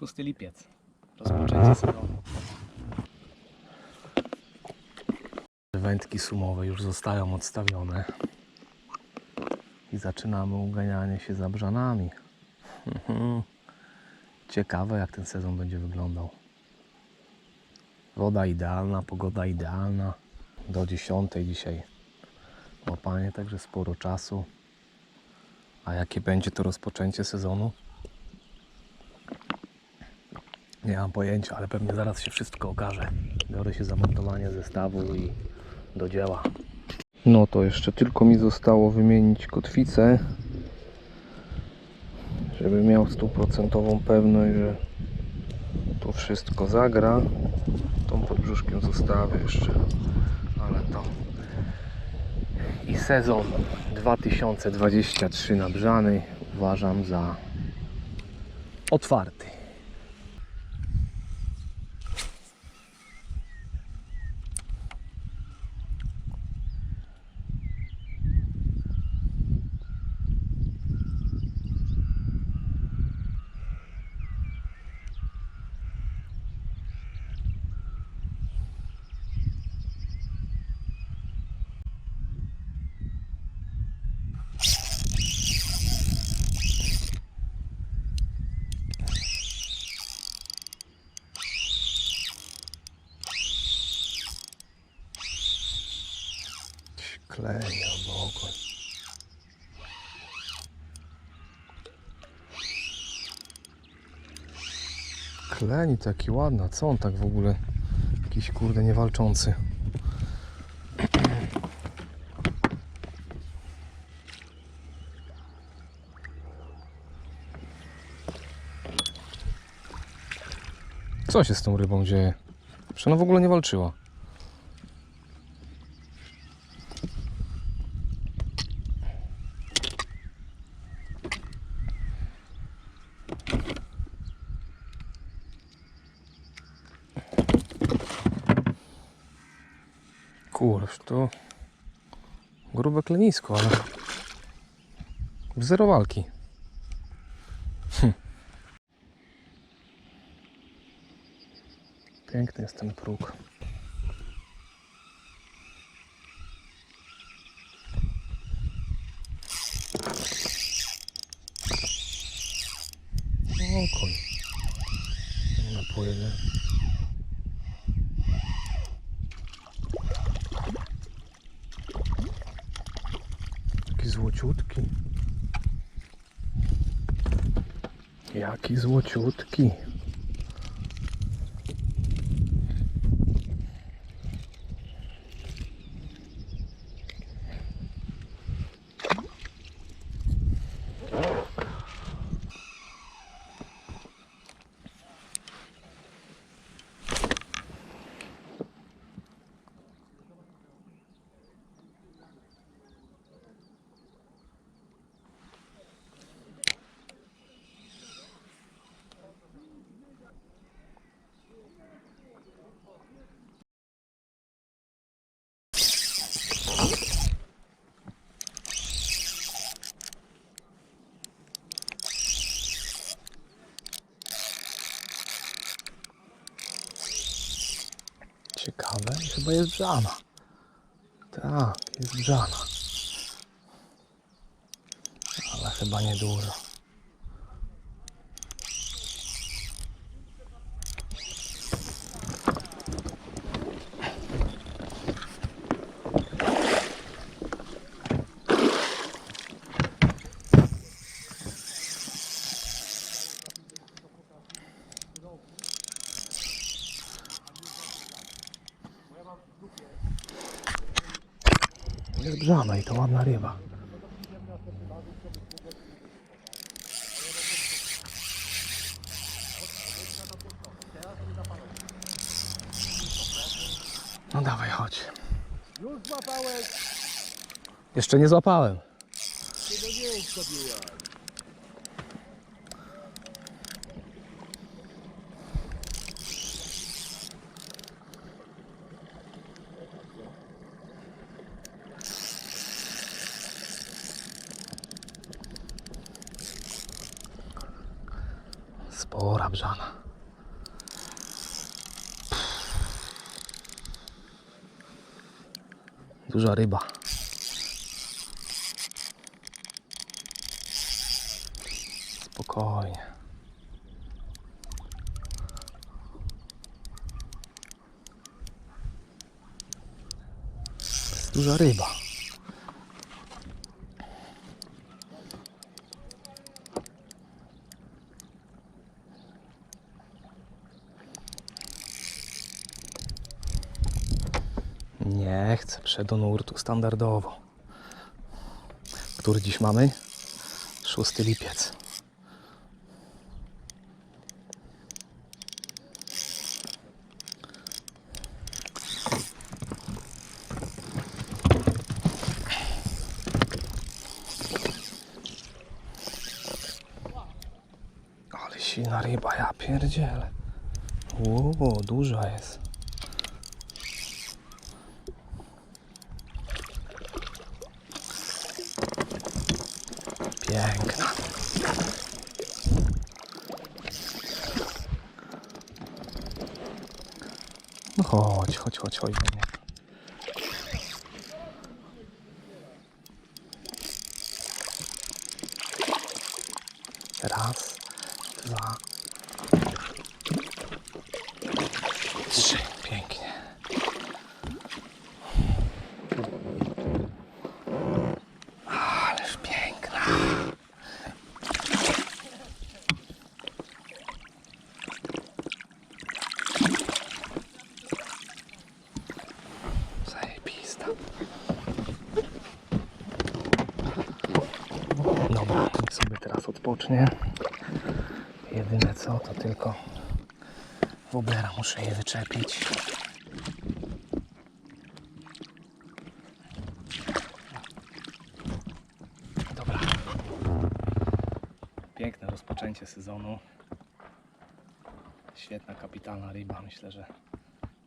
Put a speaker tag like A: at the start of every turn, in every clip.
A: 6 lipiec. Rozpoczęcie sezonu. Wędki sumowe już zostają odstawione. I zaczynamy uganianie się za brzanami. Mhm. Ciekawe jak ten sezon będzie wyglądał. Woda idealna, pogoda idealna. Do 10 dzisiaj łapanie, także sporo czasu. A jakie będzie to rozpoczęcie sezonu? Nie mam pojęcia, ale pewnie zaraz się wszystko okaże. Biorę się za montowanie zestawu i do dzieła. No to jeszcze tylko mi zostało wymienić kotwicę, żeby miał stuprocentową pewność, że to wszystko zagra. Tą pod brzuszkiem zostawię jeszcze, ale to i sezon 2023 na Brzany uważam za otwarty. Kleja w ogóle. Kleni taki ładna, co on tak w ogóle? Jakiś kurde niewalczący. Co się z tą rybą dzieje? Przecież ona w ogóle nie walczyła. Kurż, to grube klenisko, ale zero walki. Hm. Piękny jest ten próg. Okoj. Napłynie. Taki złociutki. Jaki złociutki. Ciekawe, chyba jest brzana. Tak, jest brzana. Ale chyba nie brzana i to ładna ryba. No dawaj, chodź.
B: Już złapałeś,
A: Jeszcze nie złapałem.
B: tego nie jest
A: Spora brzana. Duża ryba. Spokojnie. Duża ryba. Nie chcę do nurtu standardowo. Który dziś mamy? 6 lipiec. Ale silna ryba, ja pierdzielę. Ło, duża jest. Piękna. No chodź, chodź, chodź, chodź do mnie. Jedyne co, to tylko woblera muszę je wyczepić. Dobra. Piękne rozpoczęcie sezonu. Świetna, kapitalna ryba. Myślę, że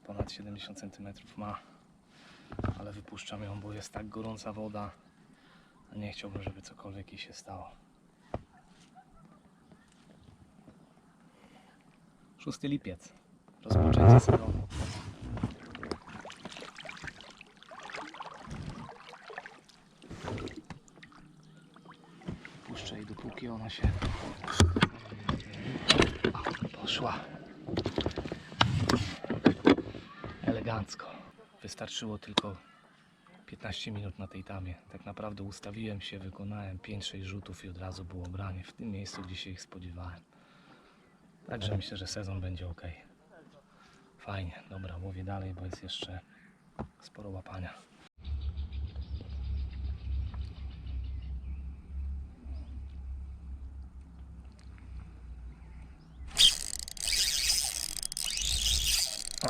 A: ponad 70 cm ma. Ale wypuszczam ją, bo jest tak gorąca woda. Nie chciałbym, żeby cokolwiek jej się stało. 6 lipiec. Rozpoczęcie sezonu. Puszczę jej dopóki ona się poszła. Elegancko. Wystarczyło tylko 15 minut na tej tamie. Tak naprawdę ustawiłem się, wykonałem 5-6 rzutów i od razu było branie w tym miejscu, gdzie się ich spodziewałem. Także myślę, że sezon będzie ok. Fajnie, dobra, łowię dalej, bo jest jeszcze sporo łapania.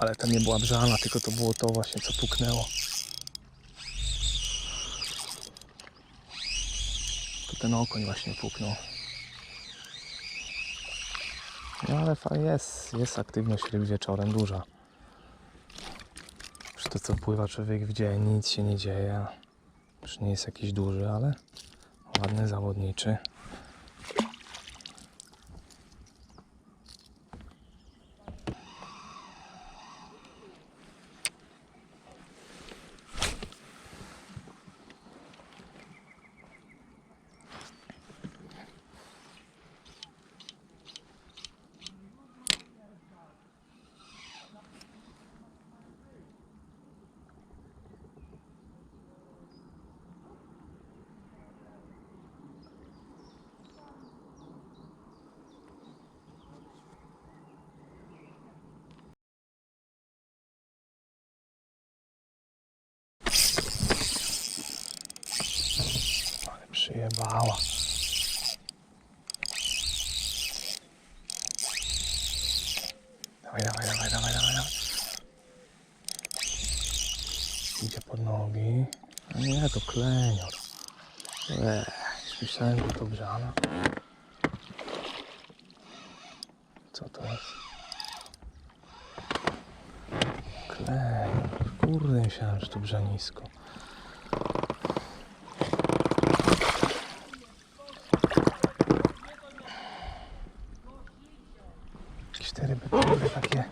A: Ale to nie była brzana, tylko to było to właśnie, co puknęło. To ten okoń właśnie puknął. No ale jest, jest aktywność ryb wieczorem duża. Już to co pływa człowiek w dzień, nic się nie dzieje. Już nie jest jakiś duży, ale ładny, zawodniczy. Ale przyjebała. Dawaj, dawaj, dawaj, dawaj, dawaj, dawaj. Idzie pod nogi. A nie, to klenior. Eee, myślałem, że to brzana. Co to jest? Klenior. Kurde, myślałem, że to brzanisko. Jakieś te ryby kurde, takie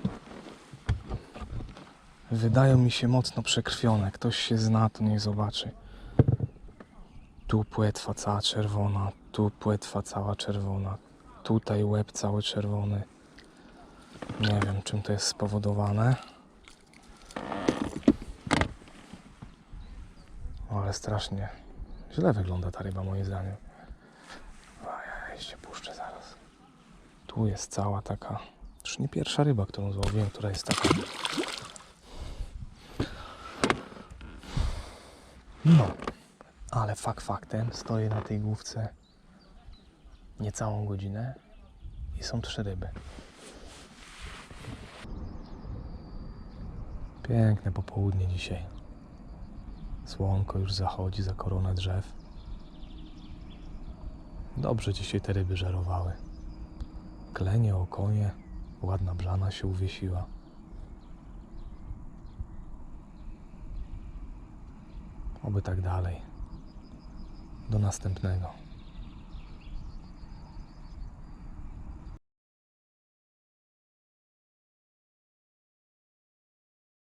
A: wydają mi się mocno przekrwione. Ktoś się zna, to niech zobaczy. Tu płetwa cała czerwona, tu płetwa cała czerwona, tutaj łeb cały czerwony. Nie wiem, czym to jest spowodowane. O, ale strasznie źle wygląda ta ryba, moim zdaniem. A ja jeszcze puszczę zaraz. Tu jest cała taka. Już nie pierwsza ryba, którą złowiłem, która jest taka. No, ale fakt faktem stoję na tej główce niecałą godzinę i są trzy ryby. Piękne popołudnie dzisiaj. Słonko już zachodzi za koronę drzew. Dobrze dzisiaj te ryby żerowały. Klenie, okonie, ładna brzana się uwiesiła. Oby tak dalej. Do następnego.